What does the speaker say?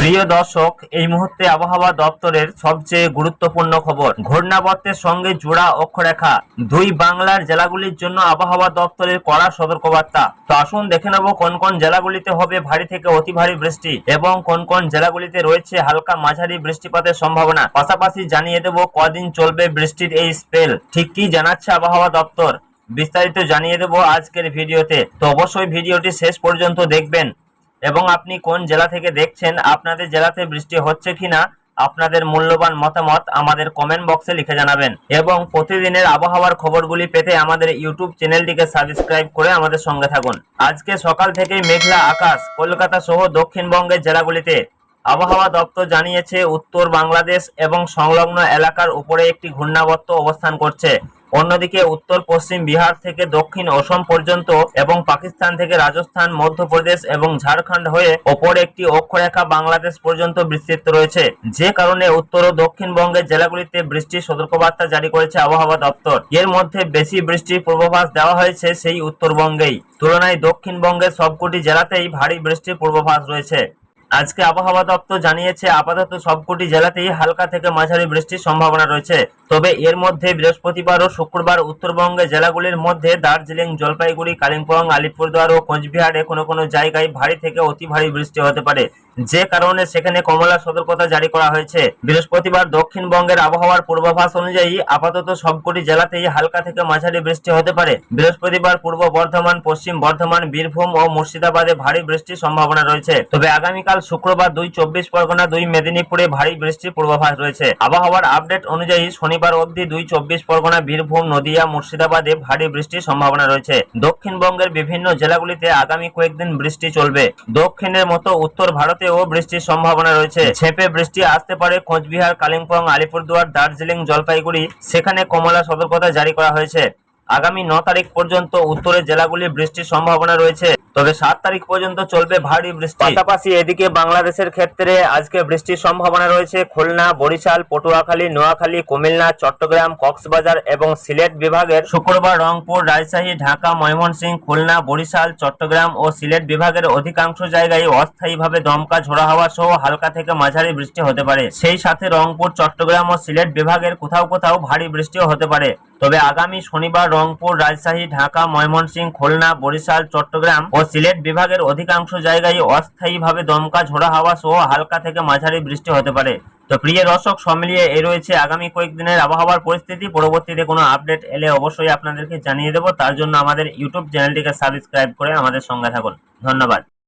প্রিয় দর্শক, এই মুহূর্তে আবহাওয়া দপ্তরের সবচেয়ে গুরুত্বপূর্ণ খবর। ঘূর্ণাবর্তের সঙ্গে জোড়া অক্ষরেখা। দুই বাংলার জেলাগুলির জন্য আবহাওয়া দপ্তরের কড়া সতর্কবার্তা। তো আসুন দেখে নেব কোন কোন জেলাগুলিতে হবে ভারী থেকে অতি ভারী বৃষ্টি এবং কোন কোন জেলাগুলিতে রয়েছে হালকা মাঝারি বৃষ্টিপাতের সম্ভাবনা। পাশাপাশি জানিয়ে দেব কদিন চলবে বৃষ্টির এই স্পেল ঠিক কি জানাচ্ছে আবহাওয়া দপ্তর? বিস্তারিত জানিয়ে দেব আজকের ভিডিওতে। তো অবশ্যই ভিডিওটি শেষ পর্যন্ত দেখবেন। এবং আপনি কোন জেলা থেকে দেখছেন, আপনাদের জেলাতে বৃষ্টি হচ্ছে কিনা, আপনাদের মূল্যবান মতামত আমাদের কমেন্ট বক্সে লিখে জানাবেন। এবং প্রতিদিনের আবহাওয়ার খবরগুলি পেতে আমাদের ইউটিউব চ্যানেলটিকে সাবস্ক্রাইব করে আমাদের সঙ্গে থাকুন। আজকে সকাল থেকেই মেঘলা আকাশ, কলকাতা সহ দক্ষিণবঙ্গের জেলাগুলিতে আবহাওয়া দপ্তর জানিয়েছে, উত্তর বাংলাদেশ এবং সংলগ্ন এলাকার উপরে একটি ঘূর্ণাবর্ত অবস্থান করছে। অন্যদিকে উত্তর, পশ্চিম বিহার থেকে দক্ষিণ অসম পর্যন্ত এবং পাকিস্তান থেকে রাজস্থান, মধ্যপ্রদেশ এবং ঝাড়খণ্ড হয়ে ওপর একটি অক্ষরেখা বাংলাদেশ পর্যন্ত বিস্তৃত রয়েছে। যে কারণে উত্তর ও দক্ষিণবঙ্গের জেলাগুলিতে বৃষ্টির সতর্কবার্তা জারি করেছে আবহাওয়া দপ্তর। এর মধ্যে বেশি বৃষ্টির পূর্বাভাস দেওয়া হয়েছে সেই উত্তরবঙ্গেই। তুলনায় দক্ষিণবঙ্গের সবকটি জেলাতেই ভারী বৃষ্টির পূর্বাভাস রয়েছে। আজকে আবহাওয়া দপ্তর জানিয়েছে, আপাতত সবকটি জেলাতেই হালকা থেকে মাঝারি বৃষ্টির সম্ভাবনা রয়েছে। তবে এর মধ্যে বৃহস্পতিবার ও শুক্রবার উত্তরবঙ্গের জেলাগুলির মধ্যে দার্জিলিং, জলপাইগুড়ি, কালিম্পং, আলিপুরদুয়ার ও কোচবিহারে কোনো কোনো জায়গায় ভারী থেকে অতি ভারী বৃষ্টি হতে পারে। যে কারণে সেখানে কমলা সতর্কতা জারি করা হয়েছে। বৃহস্পতিবার দক্ষিণবঙ্গের আবহাওয়ার পূর্বাভাস অনুযায়ী আপাতত সবকটি জেলাতেই হালকা থেকে মাঝারি বৃষ্টি হতে পারে। বৃহস্পতিবার পূর্ব বর্ধমান, পশ্চিম বর্ধমান, বীরভূম ও মুর্শিদাবাদে ভারী বৃষ্টির সম্ভাবনা রয়েছে। তবে আগামীকাল শুক্রবার দুই চব্বিশ পরগনা, দুই মেদিনীপুরে ভারী বৃষ্টির পূর্বাভাস রয়েছে। আবহাওয়ার আপডেট অনুযায়ী শনিবার অবধি দুই চব্বিশ পরগনা, বীরভূম, নদিয়া, মুর্শিদাবাদে ভারী বৃষ্টির সম্ভাবনা রয়েছে। দক্ষিণবঙ্গের বিভিন্ন জেলাগুলিতে আগামী কয়েকদিন বৃষ্টি চলবে। দক্ষিণের মতো উত্তর ভারতেও বৃষ্টির সম্ভাবনা রয়েছে। ছেপে বৃষ্টি আসতে পারে কোচবিহার, কালিম্পং, আলিপুরদুয়ার, দার্জিলিং, জলপাইগুড়ি। সেখানে কমলা সতর্কতা জারি করা হয়েছে। আগামী ন তারিখ পর্যন্ত উত্তরের জেলাগুলি বৃষ্টির সম্ভাবনা রয়েছে। তবে সাত তারিখ পর্যন্ত চলবে ভারী বৃষ্টি। পাশাপাশি এদিকে বাংলাদেশের ক্ষেত্রে আজকে বৃষ্টির সম্ভাবনা রয়েছে। খুলনা বরিশাল পটুয়াখালী নোয়াখালী কুমিল্লা চট্টগ্রাম কক্সবাজার এবং সিলেট বিভাগের শুক্রবার রংপুর রাজশাহী ঢাকা ময়মনসিংহ খুলনা বরিশাল চট্টগ্রাম ও সিলেট বিভাগের অধিকাংশ জায়গায় অস্থায়ীভাবে দমকা ঝোড়া হাওয়া সহ হালকা থেকে মাঝারি বৃষ্টি হতে পারে। সেই সাথে রংপুর চট্টগ্রাম ও সিলেট বিভাগের কোথাও কোথাও ভারী বৃষ্টিও হতে পারে। তবে আগামী শনিবার রংপুর, রাজশাহী, ঢাকা, ময়মনসিংহ, খুলনা, বরিশাল, চট্টগ্রাম ও সিলেট বিভাগের অধিকাংশ জায়গায় অস্থায়ীভাবে দমকা ঝোড়া হাওয়া সহ হালকা থেকে মাঝারি বৃষ্টি হতে পারে। তো প্রিয় দর্শক, সব মিলিয়ে এই রয়েছে আগামী কয়েকদিনের আবহাওয়ার পরিস্থিতি। পরবর্তীতে কোনো আপডেট এলে অবশ্যই আপনাদেরকে জানিয়ে দেবো। তার জন্য আমাদের ইউটিউব চ্যানেলটিকে সাবস্ক্রাইব করে আমাদের সঙ্গে থাকুন। ধন্যবাদ।